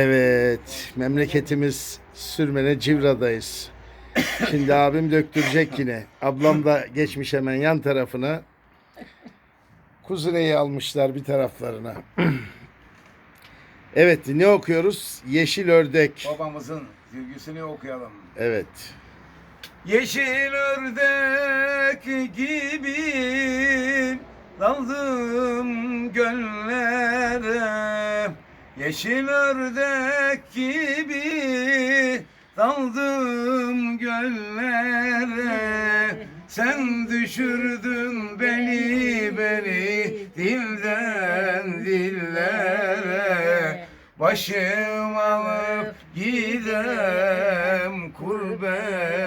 Evet, memleketimiz Sürmene Civra'dayız. Şimdi abim döktürecek yine. Ablam da geçmiş hemen yan tarafına. Kuzineyi almışlar bir taraflarına. Evet, ne okuyoruz? Yeşil Ördek. Babamızın zirgüsünü okuyalım. Evet. Yeşil ördek gibi daldım göllere Yeşil ördek gibi daldım göllere. Sen düşürdün beni beni dilden dillere. Başım alıp gidem kurbet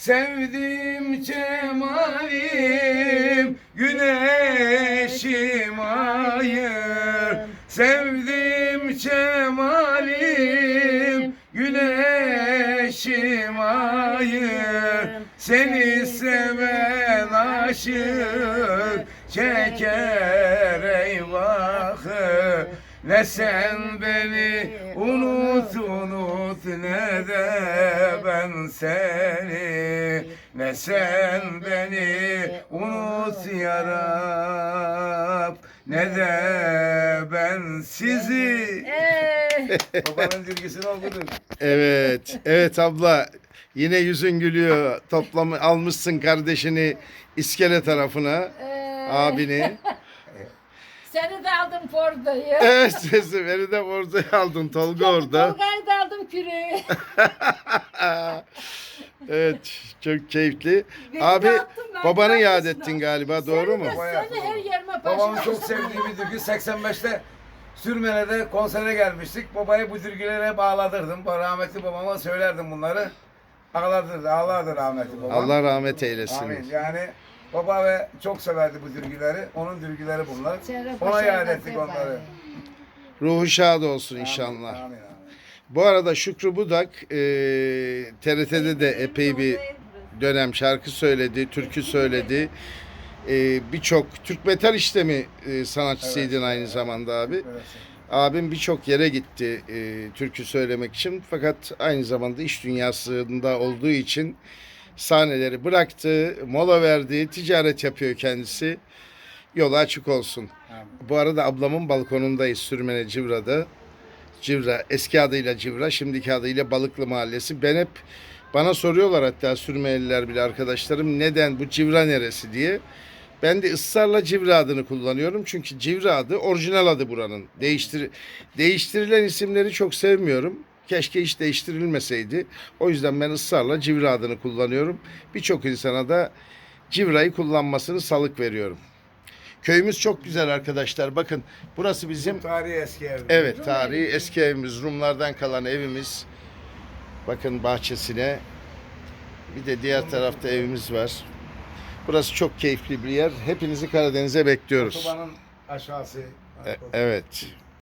Sevdim cemalim güneşim ayır Sevdim cemalim güneşim ayır Seni seven aşık çeker eyvahı ne sen beni unut unut ne de ben seni Ne sen beni unut ya Rab ne de ben sizi Babanın dilgisini okudun. Evet, evet abla. Yine yüzün gülüyor. Toplamı almışsın kardeşini iskele tarafına, Ee, abini. Seni de aldım Ford'ayı. Evet sesi beni de orada aldın Tolga orada. Tolga'yı da aldım küreği. Evet çok keyifli. Beni Abi de attın ben babanı yad kardeşine. ettin galiba doğru mu? Seni, de, seni her yerime Babamın çok sevdiği bir türkü 85'te Sürmene'de konsere gelmiştik. Babayı bu türkülere hep ağladırdım. Rahmetli babama söylerdim bunları. Ağladırdı, ağlardı rahmetli babam. Allah rahmet eylesin. Amin. Yani baba ve çok severdi bu türküleri. Onun türküleri bunlar. Ona yad ettik onları. Ruhu şad olsun inşallah. Amin, amin. Bu arada Şükrü Budak e, TRT'de de epey bir dönem şarkı söyledi, türkü söyledi. E, Birçok Türk metal işlemi e, sanatçısıydın aynı zamanda abi. Evet. Abim birçok yere gitti e, türkü söylemek için fakat aynı zamanda iş dünyasında olduğu için sahneleri bıraktı, mola verdi, ticaret yapıyor kendisi. Yolu açık olsun. Amin. Bu arada ablamın balkonundayız Sürmene Civra'da. Civra eski adıyla Civra, şimdiki adıyla Balıklı Mahallesi. Ben hep bana soruyorlar hatta Sürmeneliler bile arkadaşlarım neden bu Civra neresi diye. Ben de ısrarla Civra adını kullanıyorum. Çünkü Civra adı orijinal adı buranın. Değiştir değiştirilen isimleri çok sevmiyorum. Keşke hiç değiştirilmeseydi. O yüzden ben ısrarla Civra adını kullanıyorum. Birçok insana da Civra'yı kullanmasını salık veriyorum. Köyümüz çok güzel arkadaşlar. Bakın burası bizim Tarihi eski ev. Evet tarihi eski evimiz Rumlardan kalan evimiz. Bakın bahçesine. Bir de diğer tarafta evimiz var. Burası çok keyifli bir yer. Hepinizi Karadeniz'e bekliyoruz. Otobanın aşağısı. E- evet.